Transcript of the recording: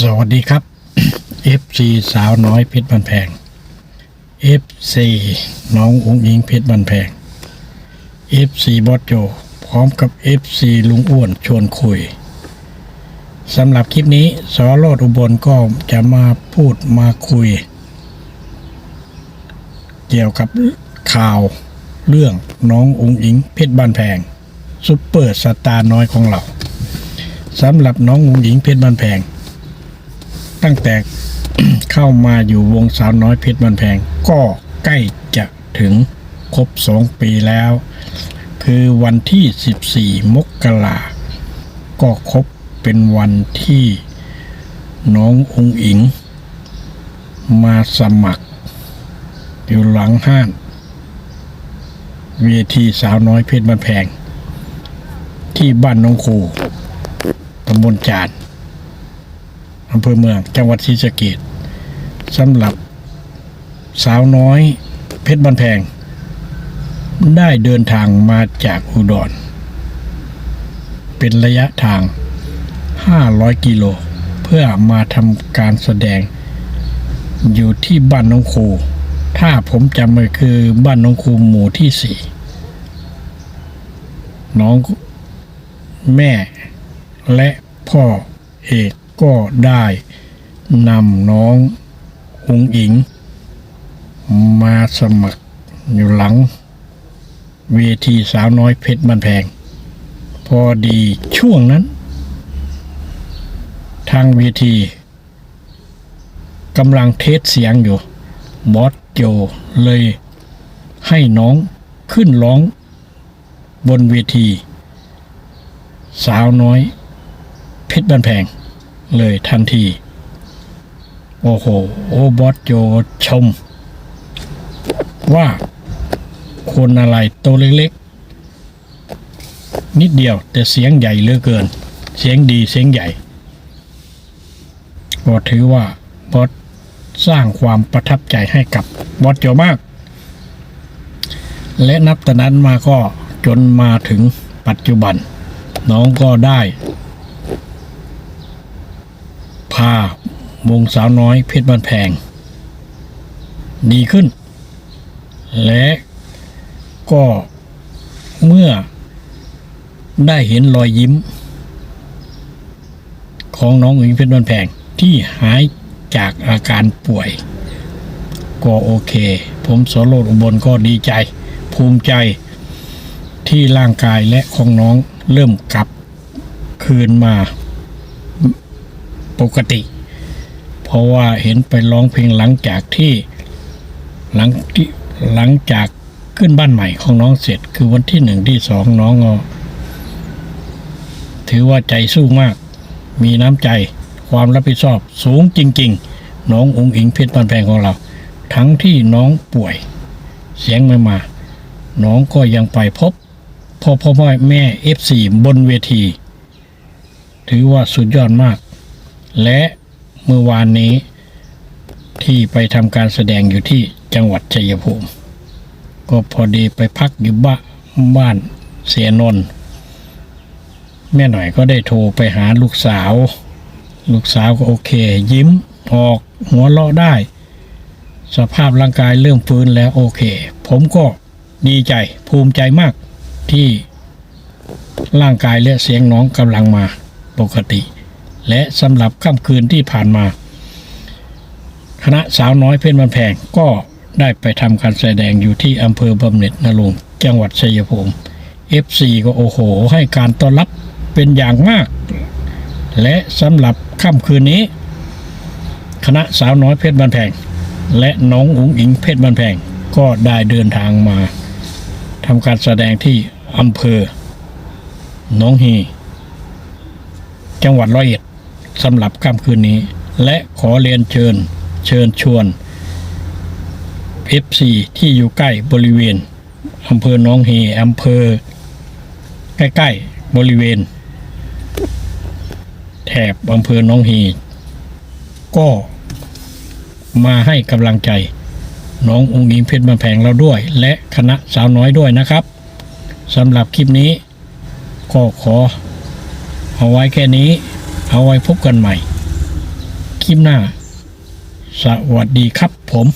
สวัสดีครับ FC สาวน้อยเพชรบันแพง FC น้องอุ้งอิงเพชรบันแพง FC บอสโจ พร้อมกับ FC ลุงอ้วนชวนคุยสำหรับคลิปนี้สอโรดอุบลก็จะมาพูดมาคุย เกี่ยวกับข่าวเรื่องน้องอุ้งอิงเพชรบันแพงซุปเปอร์สตาร์น้อยของเราสำหรับน้องอุ้งอิงเพชรบันแพง ตั้งแต่เข้ามาอยู่วงสาวน้อยเพชรบันแพง ก็ใกล้จะถึงครบสองปีแล้ว คือวันที่ 14 มกราก็ครบเป็นวันที่น้ององอิง มาสมัคร อยู่หลังห้าน เวทีสาวน้อยเพชรบันแพง ที่บ้านน้องครูตำบลจาน อำเภอเมืองจังหวัดศรีสะเกษสำหรับสาวน้อยเพชรบันแพง ได้เดินทางมาจากอุดร เป็นระยะทาง 500 กิโล เพื่อมาทำการแสดง อยู่ที่บ้านน้องครูถ้าผมจำไม่คือบ้านน้องครูหมู่ที่สี่น้องแม่และพ่อเอก ก็ได้นำน้องอุงอิง มาสมัครอยู่หลัง เวทีสาวน้อยเพชรบันแพง พอดีช่วงนั้น ทางเวทีกำลังเทสเสียงอยู่ บอสโจเลยให้น้องขึ้นร้องบนเวที สาวน้อย เพชรบันแพง เลยทันที โอ้โห โอบอสโจชม ว่าคนอะไรตัวเล็กๆ นิดเดียวแต่เสียงใหญ่เหลือเกิน เสียงดีเสียงใหญ่ ก็ถือว่าบอสสร้างความประทับใจให้กับบอสโจมาก และนับแต่นั้นมาก็จนมาถึงปัจจุบัน น้องก็ได้ พา วงสาวน้อยเพชรบ้านแพง ดีขึ้น และก็เมื่อได้เห็นรอยยิ้ม ของน้องอุ๋งเพชรบ้านแพงที่หายจากอาการป่วย ก็โอเค ผมสโรดอุบลก็ดีใจ ภูมิใจที่ร่างกายและของน้องเริ่มกลับคืนมา ปกติ เพราะว่าเห็นไปร้องเพลงหลังจากที่หลังที่หลังจากขึ้นบ้านใหม่ของน้องเสร็จ คือวันที่หนึ่งที่สองน้องถือว่าใจสู้มาก มีน้ำใจความรับผิดชอบสูงจริง ๆ น้ององค์อิงเพชรบ้านแพงของเรา ทั้งที่น้องป่วย เสียงไม่มา น้องก็ยังไปพบพ่อพ่อแม่แม่เอฟซีบนเวที ถือว่าสุดยอดมาก และเมื่อวานนี้ที่ไปทำการแสดงอยู่ที่จังหวัดชัยภูมิ ก็พอดีไปพักอยู่บ้านบ้านเสียนนท์แม่หน่อยก็ได้โทรไปหาลูกสาว ลูกสาวก็โอเค ยิ้มออกหัวเราะได้ สภาพร่างกายเริ่มฟื้นแล้วโอเค ผมก็ดีใจภูมิใจมากที่ร่างกายและเสียงน้องกำลังมาปกติ และสำหรับค่ำคืนที่ผ่านมา คณะสาวน้อยเพชรมันแพงก็ได้ไปทำการแสดงอยู่ที่อำเภอบำเหน็จนรงจังหวัดชัยภูมิ FC ก็โอ้โห ให้การต้อนรับเป็นอย่างมาก และสำหรับค่ำคืนนี้ คณะสาวน้อยเพชรบันแพง และน้องอุ๋งอิงเพชรบันแพงก็ได้เดินทางมาทำการแสดงที่อำเภอหนองฮีจังหวัดร้อยเอ็ด สำหรับค่ำคืนนี้ และขอเรียนเชิญเชิญชวน FC ที่อยู่ใกล้บริเวณอำเภอหนองฮีอำเภอ ใกล้ๆบริเวณ แถบอำเภอหนองฮีก็มาให้กำลังใจ น้ององค์หญิงเพชรบันแพงเราด้วย และคณะสาวน้อยด้วยนะครับสำหรับคลิปนี้ ก็ขอเอาไว้แค่นี้ เอาไว้พบกันใหม่ คลิปหน้า สวัสดีครับผม